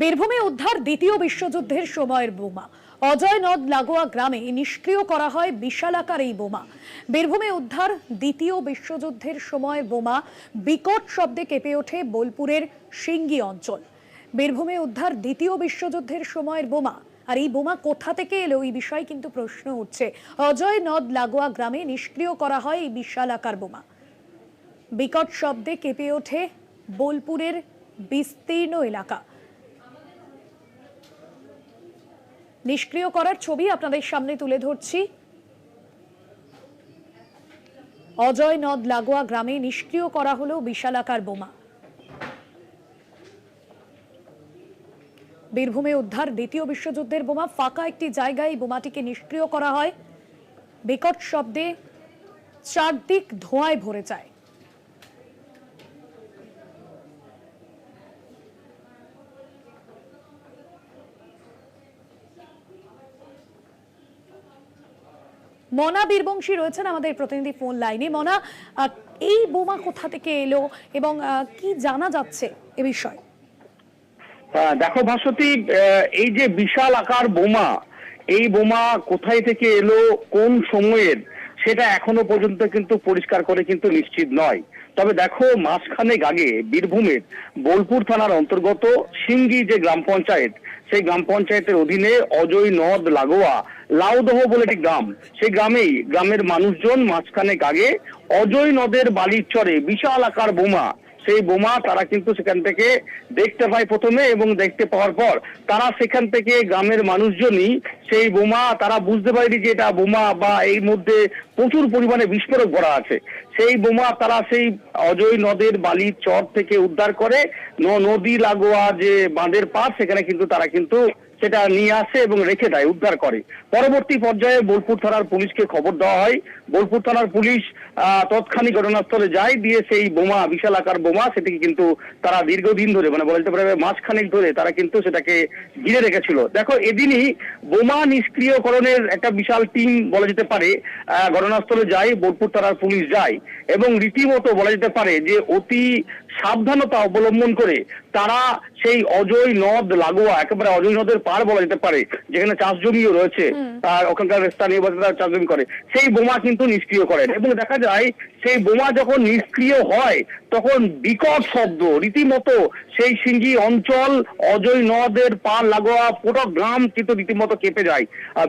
বীরভূমে উদ্ধার দ্বিতীয় বিশ্বযুদ্ধের সময়ের বোমা। অজয় নদ লাগোয়া গ্রামে নিষ্ক্রিয় করা হয় বিশালাকার এই বোমা। বীরভূমে উদ্ধার দ্বিতীয় বিশ্বযুদ্ধের সময় বোমা বিকট শব্দে কেঁপে ওঠে বোলপুরের সিঙ্গি অঞ্চল। বীরভূমে উদ্ধার দ্বিতীয় বিশ্বযুদ্ধের সময়ের বোমা। আর এই বোমা কোথা থেকে এলো এই বিষয়ে কিন্তু প্রশ্ন উঠছে। অজয় নদ লাগোয়া গ্রামে নিষ্ক্রিয় করা হয় এই বিশাল আকার বোমা। বিকট শব্দে কেঁপে ওঠে বোলপুরের বিস্তীর্ণ এলাকা। নিষ্ক্রিয় করার ছবি আপনাদের সামনে তুলে ধরছি। অজয় নদ লাগোয়া গ্রামে নিষ্ক্রিয় করা হলো বিশালাকার বোমা। বীরভূমে উদ্ধার দ্বিতীয় বিশ্বযুদ্ধের বোমা। ফাঁকা একটি জায়গায় বোমাটিকে নিষ্ক্রিয় করা হয়। বিকট শব্দে চারদিক ধোঁয়ায় ভরে যায়। মনা বীরবংশী রয়েছেন আমাদের প্রতিনিধি ফোন লাইনে মনা এই বোমা কোথা থেকে এলো এবং কি জানা যাচ্ছে এ বিষয়ে? দেখো ভাস্বতী এই যে বিশাল আকার বোমা, এই বোমা কোথায় থেকে এলো, কোন সময়ের, সেটা এখনও পর্যন্ত কিন্তু পরিষ্কার করে কিন্তু নিশ্চিত নয়। তবে দেখো মাসখানেক আগে বীরভূমের বোলপুর থানার অন্তর্গত সিঙ্গি যে গ্রাম পঞ্চায়েত, সেই গ্রাম পঞ্চায়েতের অধীনে অজয় নদ লাগোয়া লাউদহ বলে একটি গ্রাম। সেই গ্রামেই গ্রামের মানুষজন মাঝখানেক আগে অজয় নদের বালির চরে বিশাল আকার বোমা। সেই বোমা তারা কিন্তু সেখান থেকে দেখতে পায় প্রথমে এবং দেখতে পাওয়ার পর তারা সেখান থেকে গ্রামের মানুষজনই সেই বোমা তারা বুঝতে পারেনি যে এটা বোমা বা এর মধ্যে প্রচুর পরিমাণে বিস্ফোরক ভরা আছে। সেই বোমা তারা সেই অজয় নদের বালির চর থেকে উদ্ধার করে নদী লাগোয়া যে বাঁধের পার সেখানে কিন্তু তারা কিন্তু সেটা নিয়ে আসে এবং রেখে দেয়, উদ্ধার করে। পরবর্তী পর্যায়ে বোলপুর থানার পুলিশকে খবর দেওয়া হয়। বোলপুর থানার পুলিশ তৎক্ষণিক ঘটনাস্থলে যায়, দিয়ে সেই বোমা, বিশাল আকার বোমা, সেটিকে কিন্তু তারা দীর্ঘদিন ধরে মানে বলা যেতে পারে মাসখানেক ধরে তারা কিন্তু সেটাকে ঘিরে রেখেছিল। দেখো, এদিনই বোমা নিষ্ক্রিয়করণের একটা বিশাল টিম বলা যেতে পারে ঘটনাস্থলে যায়, বোলপুর থানার পুলিশ যায় এবং রীতিমতো বলা যেতে পারে যে অতি সাবধানতা অবলম্বন করে তারা সেই অজয় নদ লাগোয়া একেবারে অজয় নদের পার বলা যেতে পারে যেখানে চাষ জমিও রয়েছে আর ওখানকার স্থানীয় বাসিন্দারা চাষ জমি করে সেই বোমা কিন্তু নিষ্ক্রিয় করেন। এবং দেখা যায় সেই বোমা যখন নিষ্ক্রিয় হয় তখন বিকট শব্দ রীতিমতো সেই সিঙ্গি অঞ্চল অজয় নদের পার লাগোয়া পুরো গ্রাম কিন্তু রীতিমতো কেঁপে যায়।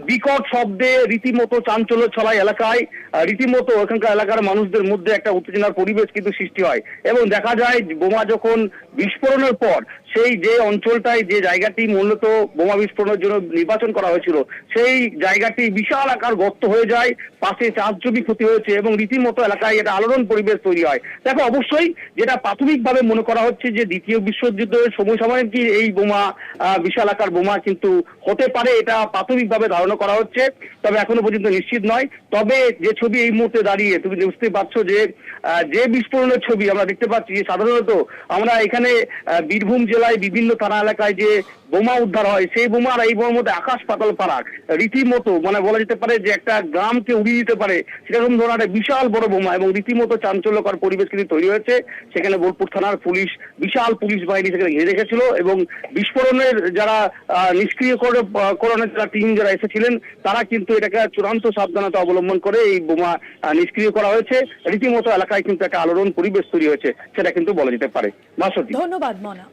বিকট শব্দে রীতিমতো চাঞ্চল্য ছড়ায় এলাকায়। রীতিমতো ওখানকার এলাকার মানুষদের মধ্যে একটা উত্তেজনার পরিবেশ কিন্তু সৃষ্টি হয়। এবং দেখা যায় বোমা যখন বিস্ফোরণের পর সেই যে অঞ্চলটায় যে জায়গাটি মূলত বোমা বিস্ফোরণের জন্য নির্বাচন করা হয়েছিল, সেই জায়গাটি বিশাল আকার গর্ত হয়ে যায়, পাশে চাষ জমি ক্ষতি হয়েছে এবং রীতিমতো এলাকায় এটা আলোড়ন পরিবেশ তৈরি হয়। দেখো, অবশ্যই যেটা প্রাথমিকভাবে মনে করা হচ্ছে যে দ্বিতীয় বিশ্বযুদ্ধের সময় সময় কি এই বোমা বিশাল আকার বোমা কিন্তু হতে পারে, এটা প্রাথমিকভাবে ধারণা করা হচ্ছে, তবে এখনও পর্যন্ত নিশ্চিত নয়। তবে যে ছবি এই মুহূর্তে দাঁড়িয়ে। তুমি বুঝতে পারছ যে যে বিস্ফোরণের ছবি আমরা দেখতে পাচ্ছি, সাধারণত আমরা এখানে বীরভূম জেলায় বিভিন্ন থানা এলাকায় যে বোমা উদ্ধার হয়, সেই বোমা আর এই বোমার মধ্যে আকাশ পাতাল ফারাক রীতিমতো মানে বলা যেতে পারে যে একটা গ্রামকে উড়িয়ে দিতে পারে, সেরকম ধরনের একটা বিশাল বড় বোমা এবং রীতিমতো চাঞ্চল্যকর পরিবেশ কিন্তু তৈরি হয়েছে। সেখানে বোলপুর থানার পুলিশ, বিশাল পুলিশ বাহিনী সেখানে ঘিরে রেখেছিল এবং বিস্ফোরণের যারা নিষ্ক্রিয় করে- করণের যারা টিম যারা এসেছিলেন, তারা কিন্তু এটাকে চূড়ান্ত সাবধানতা অবলম্বন করে এই বোমা নিষ্ক্রিয় করা হয়েছে। রীতিমতো এলাকায় কিন্তু একটা আলোড়ন পরিবেশ তৈরি হয়েছে, সেটা কিন্তু বলা যেতে পারে। ধন্যবাদ, মনা।